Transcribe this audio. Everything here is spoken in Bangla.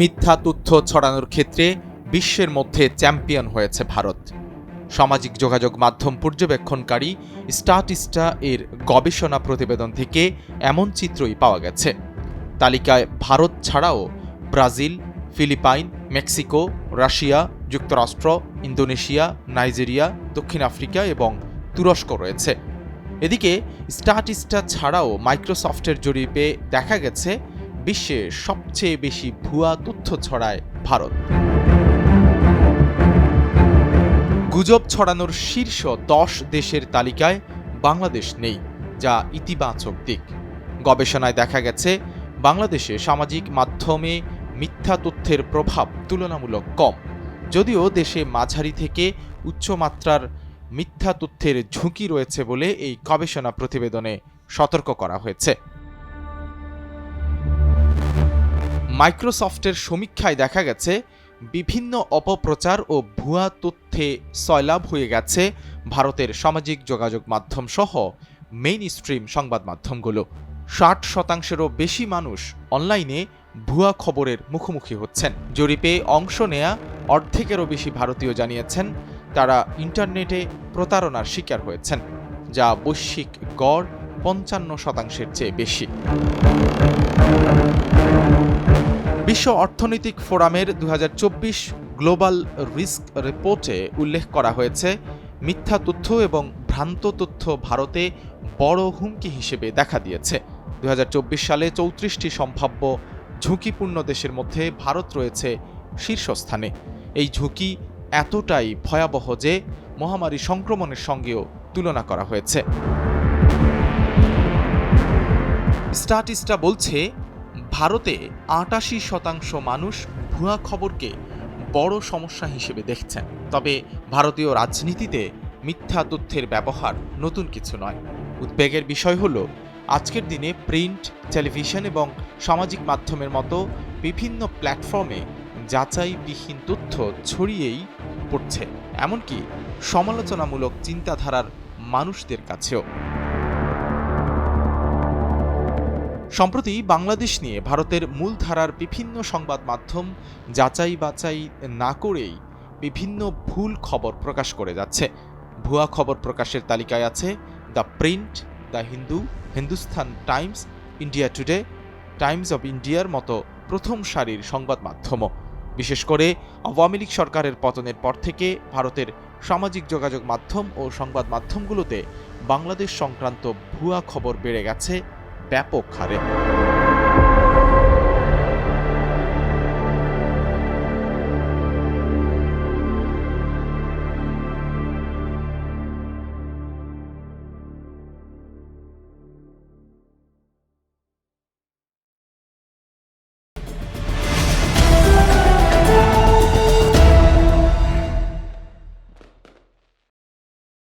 মিথ্যা তথ্য ছড়ানোর ক্ষেত্রে বিশ্বের মধ্যে চ্যাম্পিয়ন হয়েছে ভারত। সামাজিক যোগাযোগ মাধ্যম পর্যবেক্ষণকারী স্টাটিস্টা এর গবেষণা প্রতিবেদন থেকে এমন চিত্রই পাওয়া গেছে। তালিকায় ভারত ছাড়াও ব্রাজিল, ফিলিপাইন, মেক্সিকো, রাশিয়া, যুক্তরাষ্ট্র, ইন্দোনেশিয়া, নাইজেরিয়া, দক্ষিণ আফ্রিকা এবং তুরস্ক রয়েছে। এদিকে স্টাটিস্টা ছাড়াও মাইক্রোসফটের জরিপে দেখা গেছে বিশ্বে সবচেয়ে বেশি ভুয়া তথ্য ছড়ায় ভারত। গুজব ছড়ানোর শীর্ষ দশ দেশের তালিকায় বাংলাদেশ নেই, যা ইতিবাচক দিক। গবেষণায় দেখা গেছে, বাংলাদেশে সামাজিক মাধ্যমে মিথ্যা তথ্যের প্রভাব তুলনামূলক কম। যদিও দেশে মাঝারি থেকে উচ্চমাত্রার মিথ্যা তথ্যের ঝুঁকি রয়েছে বলে এই গবেষণা প্রতিবেদনে সতর্ক করা হয়েছে। মাইক্রোসফটের সমীক্ষায় দেখা গেছে, বিভিন্ন অপপ্রচার ও ভুয়া তথ্যে সয়লাভ হয়ে গেছে ভারতের সামাজিক যোগাযোগ মাধ্যম সহ মেইন স্ট্রিম সংবাদ মাধ্যমগুলো। ষাট শতাংশেরও বেশি মানুষ অনলাইনে ভুয়া খবরের মুখোমুখি হচ্ছেন। জরিপে অংশ নেয়া অর্ধেকেরও বেশি ভারতীয় জানিয়েছেন, তারা ইন্টারনেটে প্রতারণার শিকার হয়েছেন, যা বৈশ্বিক গড় পঞ্চান্ন শতাংশের চেয়ে বেশি। বিশ্ব অর্থনৈতিক ফোরামের দু হাজার চব্বিশ গ্লোবাল রিস্ক রিপোর্টে উল্লেখ করা হয়েছে, মিথ্যা তথ্য এবং ভ্রান্ত তথ্য ভারতে বড় হুমকি হিসেবে দেখা দিয়েছে। দু হাজার চব্বিশ সালে চৌত্রিশটি সম্ভাব্য ঝুঁকিপূর্ণ দেশের মধ্যে ভারত রয়েছে শীর্ষস্থানে। এই ঝুঁকি এতটাই ভয়াবহ যে মহামারী সংক্রমণের সঙ্গেও তুলনা করা হয়েছে। স্টাটিস্টা বলছে, ভারতে আটাশি শতাংশ মানুষ ভুয়া খবরকে বড় সমস্যা হিসেবে দেখছেন। তবে ভারতীয় রাজনীতিতে মিথ্যা তথ্যের ব্যবহার নতুন কিছু নয়। উদ্বেগের বিষয় হল, আজকের দিনে প্রিন্ট, টেলিভিশন এবং সামাজিক মাধ্যমের মতো বিভিন্ন প্ল্যাটফর্মে যাচাইবিহীন তথ্য ছড়িয়েই পড়ছে, এমনকি সমালোচনামূলক চিন্তাধারার মানুষদের কাছেও। সম্প্রতি বাংলাদেশ নিয়ে ভারতের মূলধারার বিভিন্ন সংবাদ মাধ্যম যাচাই বাছাই না করেই বিভিন্ন ভুল খবর প্রকাশ করে যাচ্ছে। ভুয়া খবর প্রকাশের তালিকায় আছে the Print, the Hindu, Hindustan Times, India Today, Times of ইন্ডিয়ার মতো প্রথম সারির সংবাদ মাধ্যমও। বিশেষ করে আওয়ামী লীগ সরকারের পতনের পর থেকে ভারতের সামাজিক যোগাযোগ মাধ্যম ও সংবাদ মাধ্যমগুলোতে বাংলাদেশ সংক্রান্ত ভুয়া খবর বেড়ে গেছে ব্যাপক হারে।